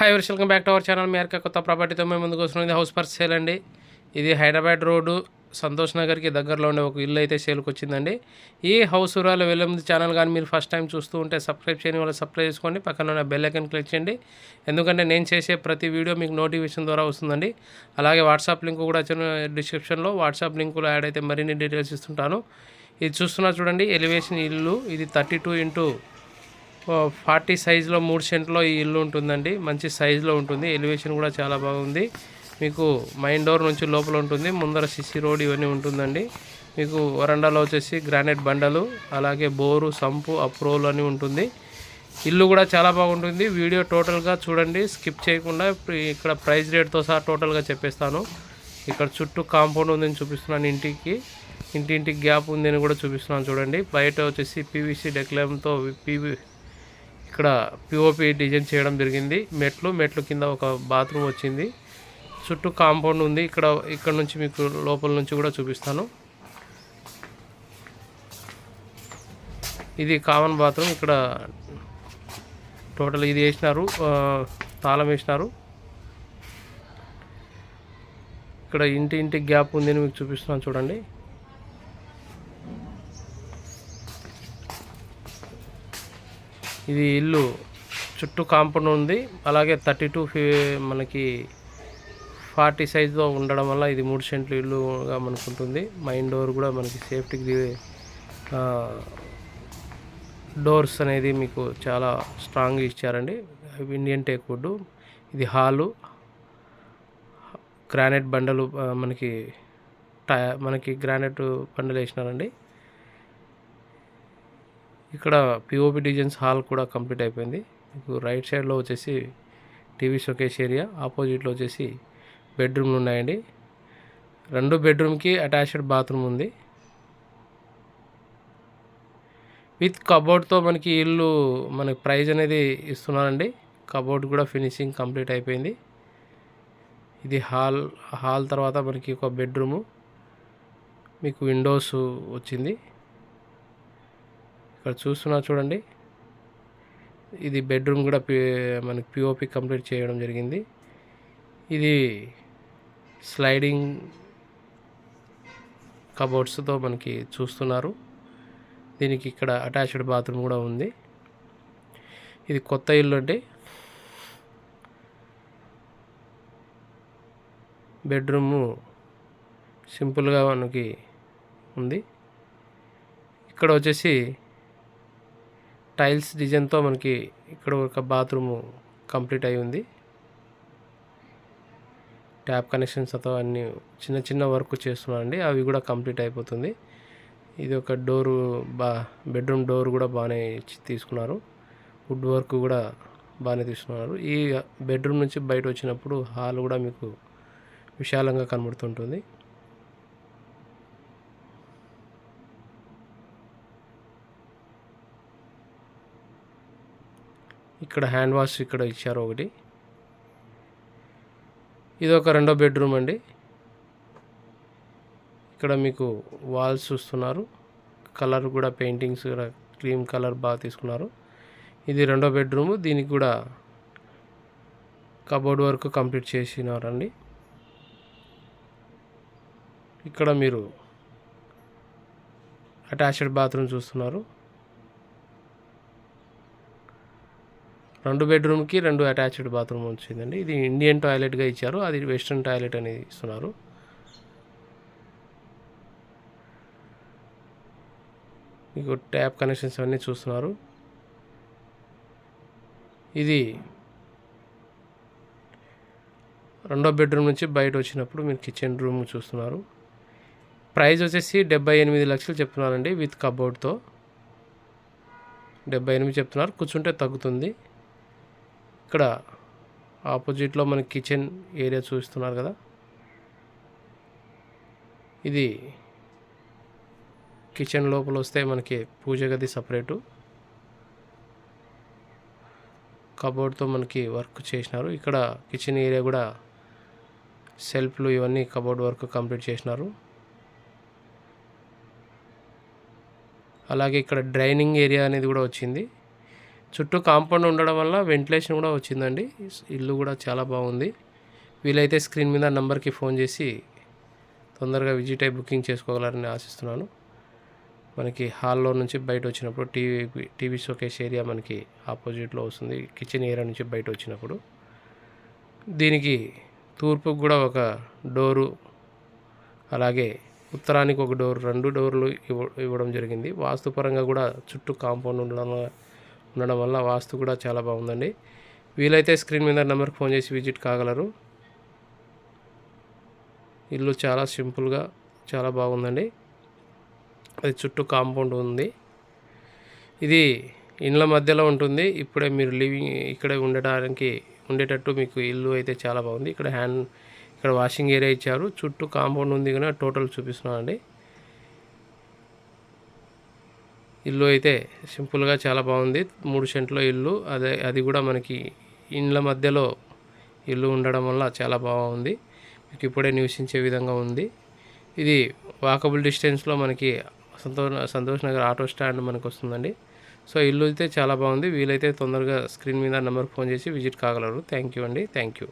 Hi viewers welcome back to our channel. మీ కొత్త ప్రాపర్టీతో మేము ముందుకు వస్తున్నాం. హౌస్ ఫర్ సేల్ అండి. ఇది హైదరాబాద్ రోడ్డు సంతోష్ నగర్కి దగ్గరలో ఉండే ఒక ఇల్లు అయితే సేల్కి వచ్చిందండి. ఈ హౌస్ ఊరాలు వెళ్ళముంది ఛానల్ కానీ మీరు ఫస్ట్ టైం చూస్తూ ఉంటే సబ్స్క్రైబ్ చేయని వాళ్ళు సబ్స్క్రైబ్ చేసుకోండి. పక్కన ఉన్న బెల్ ఐకన్ క్లిక్ చేయండి. ఎందుకంటే నేను చేసే ప్రతి వీడియో మీకు నోటిఫికేషన్ ద్వారా వస్తుందండి. అలాగే వాట్సాప్ లింక్ కూడా వచ్చిన డిస్క్రిప్షన్లో వాట్సాప్ లింకులో యాడ్ అయితే మరిన్ని డీటెయిల్స్ ఇస్తుంటాను. ఇది చూస్తున్నా చూడండి ఎలివేషన్ ఇల్లు. ఇది థర్టీ టూ ఇంటూ ఫార్టీ సైజులో మూడు సెంట్లో ఈ ఇల్లు ఉంటుందండి. మంచి సైజులో ఉంటుంది. ఎలివేషన్ కూడా చాలా బాగుంది. మీకు మైన్ డోర్ నుంచి లోపల ఉంటుంది. ముందర సిసి రోడ్ ఇవన్నీ ఉంటుందండి. మీకు వరండాలో వచ్చేసి గ్రానైట్ బండలు అలాగే బోరు సంపు అప్రోల్ అని ఉంటుంది. ఇల్లు కూడా చాలా బాగుంటుంది. వీడియో టోటల్గా చూడండి. స్కిప్ చేయకుండా ఇక్కడ ప్రైస్ రేట్తో సహా టోటల్గా చెప్పేస్తాను. ఇక్కడ చుట్టూ కాంపౌండ్ ఉందని చూపిస్తున్నాను ఇంటికి. ఇంటింటికి గ్యాప్ ఉందని కూడా చూపిస్తున్నాను చూడండి. బయట వచ్చేసి పీవీసీ డెక్లెమ్తో పీవీ ఇక్కడ పిఓపి డిజైన్ చేయడం జరిగింది. మెట్లు మెట్లు కింద ఒక బాత్రూమ్ వచ్చింది. చుట్టూ కాంపౌండ్ ఉంది. ఇక్కడ ఇక్కడ నుంచి మీకు లోపల నుంచి కూడా చూపిస్తాను. ఇది కామన్ బాత్రూమ్. ఇక్కడ టోటల్ ఇది వేసినారు. తాళం వేసినారు. ఇక్కడ ఇంటి ఇంటి గ్యాప్ ఉంది మీకు చూపిస్తున్నాను చూడండి. ఇది ఇల్లు చుట్టూ కాంపౌండ్ ఉంది. అలాగే థర్టీ టూ మనకి ఫార్టీ సైజులో ఉండడం వల్ల ఇది మూడు సెంట్లు ఇల్లుగా మనకు ఉంటుంది మైన్ డోర్ కూడా మనకి సేఫ్టీకి డోర్స్ అనేది మీకు చాలా స్ట్రాంగ్ ఇచ్చారండి. ఇండియన్ టేక్ వుడ్ ఇది హాలు. గ్రానైట్ బండలు మనకి టై మనకి గ్రానైట్ బండలు వేసినారండి ఇక్కడ పిఓపి డిజైన్స్ హాల్ కూడా కంప్లీట్ అయిపోయింది. మీకు రైట్ సైడ్లో వచ్చేసి టీవీ షోకేస్ ఏరియా ఆపోజిట్లో వచ్చేసి బెడ్రూమ్లు ఉన్నాయండి. రెండు బెడ్రూమ్కి అటాచ్డ్ బాత్రూమ్ ఉంది. విత్ కబోర్డ్తో మనకి ఇల్లు మనకి ప్రైజ్ అనేది ఇస్తున్నారండి. కబోర్డ్ కూడా ఫినిషింగ్ కంప్లీట్ అయిపోయింది. ఇది హాల్ హాల్ తర్వాత మనకి ఒక బెడ్రూము మీకు విండోస్ వచ్చింది. ఇక్కడ చూస్తున్నా చూడండి. ఇది బెడ్రూమ్ కూడా పి మనకి పిఓపి కంప్లీట్ చేయడం జరిగింది. ఇది స్లైడింగ్ కబోర్డ్స్తో మనకి చూస్తున్నారు. దీనికి ఇక్కడ అటాచ్డ్ బాత్రూమ్ కూడా ఉంది. ఇది కొత్త ఇల్లు అండి. బెడ్రూము సింపుల్గా మనకి ఉంది. ఇక్కడ వచ్చేసి టైల్స్ డిజైన్తో మనకి ఇక్కడ ఒక బాత్రూమ్ కంప్లీట్ అయి ఉంది. ట్యాప్ కనెక్షన్స్ అతో అన్ని చిన్న చిన్న వర్క్ చేస్తున్నారండి. అవి కూడా కంప్లీట్ అయిపోతుంది. ఇది ఒక డోరు బా బెడ్రూమ్ డోర్ కూడా బాగానే తీసుకున్నారు. వుడ్ వర్క్ కూడా బాగానే తీసుకున్నారు. ఈ బెడ్రూమ్ నుంచి బయట వచ్చినప్పుడు హాల్ కూడా మీకు విశాలంగా కనబడుతుంటుంది. ఇక్కడ హ్యాండ్ వాష్ ఇక్కడ ఇచ్చారు ఒకటి. ఇది ఒక రెండో బెడ్రూమ్ అండి. ఇక్కడ మీకు వాల్స్ చూస్తున్నారు. కలర్ కూడా పెయింటింగ్స్ కూడా క్రీమ్ కలర్ బాగా తీసుకున్నారు. ఇది రెండో బెడ్రూమ్ దీనికి కూడా కబోర్డ్ వర్క్ కంప్లీట్ చేసినారండి. ఇక్కడ మీరు అటాచ్డ్ బాత్రూమ్ చూస్తున్నారు. రెండు బెడ్రూమ్కి రెండు అటాచ్డ్ బాత్రూమ్ వచ్చిందండి. ఇది ఇండియన్ టాయిలెట్గా ఇచ్చారు. అది వెస్ట్రన్ టాయిలెట్ అనేది ఇస్తున్నారు. మీకు ట్యాప్ కనెక్షన్స్ అన్నీ చూస్తున్నారు. ఇది రెండో బెడ్రూమ్ నుంచి బయట వచ్చినప్పుడు మీరు కిచెన్ రూమ్ చూస్తున్నారు. ప్రైస్ వచ్చేసి డెబ్బై ఎనిమిది లక్షలు చెప్తున్నారండి విత్ కబోర్డ్తో. డెబ్బై ఎనిమిది చెప్తున్నారు. కూర్చుంటే తగ్గుతుంది. ఇక్కడ ఆపోజిట్లో మనకి కిచెన్ ఏరియా చూస్తున్నారు కదా. ఇది కిచెన్ లోపల వస్తే మనకి పూజ గది సపరేటు. కబోర్డ్తో మనకి వర్క్ చేసినారు. ఇక్కడ కిచెన్ ఏరియా కూడా సెల్ఫ్లు ఇవన్నీ కబోర్డ్ వర్క్ కంప్లీట్ చేసినారు. అలాగే ఇక్కడ డ్రైనింగ్ ఏరియా అనేది కూడా వచ్చింది. చుట్టూ కాంపౌండ్ ఉండడం వల్ల వెంటిలేషన్ కూడా వచ్చిందండి. ఇల్లు కూడా చాలా బాగుంది. వీలైతే స్క్రీన్ మీద నంబర్కి ఫోన్ చేసి తొందరగా విజిట్ అయి బుకింగ్ చేసుకోగలరని ఆశిస్తున్నాను. మనకి హాల్లో నుంచి బయట వచ్చినప్పుడు టీవీ టీవీ షోకేస్ ఏరియా మనకి ఆపోజిట్లో వస్తుంది. కిచెన్ ఏరియా నుంచి బయట వచ్చినప్పుడు. దీనికి తూర్పుకు కూడా ఒక డోరు అలాగే ఉత్తరానికి ఒక డోర్ రెండు డోర్లు ఇవ్వ ఇవ్వడం జరిగింది. వాస్తుపరంగా కూడా చుట్టూ కాంపౌండ్ ఉండడం ఉండడం వల్ల వాస్తు కూడా చాలా బాగుందండి. వీలైతే స్క్రీన్ మీద నెంబర్కి ఫోన్ చేసి విజిట్ కాగలరు. ఇల్లు చాలా సింపుల్గా చాలా బాగుందండి. అది చుట్టూ కాంపౌండ్ ఉంది. ఇది ఇండ్ల మధ్యలో ఉంటుంది. ఇప్పుడే మీరు లివింగ్ ఇక్కడే ఉండడానికి ఉండేటట్టు మీకు ఇల్లు అయితే చాలా బాగుంది. ఇక్కడ హ్యాండ్ ఇక్కడ వాషింగ్ ఏరియా ఇచ్చారు. చుట్టూ కాంపౌండ్ ఉంది కానీ టోటల్ చూపిస్తున్నానండి. ఇల్లు అయితే సింపుల్గా చాలా బాగుంది. మూడు సెంట్లో ఇల్లు. అదే అది కూడా మనకి ఇండ్ల మధ్యలో ఇల్లు ఉండడం వల్ల చాలా బాగుంది. మీకు ఇప్పుడే నివసించే విధంగా ఉంది. ఇది వాకబుల్ డిస్టెన్స్లో మనకి సంతోష్ సంతోష్ నగర్ ఆటో స్టాండ్ మనకు వస్తుందండి. సో ఇల్లు అయితే చాలా బాగుంది. వీలైతే తొందరగా స్క్రీన్ మీద నెంబర్ ఫోన్ చేసి విజిట్ కాగలరు. థ్యాంక్ యూ అండి. Thank you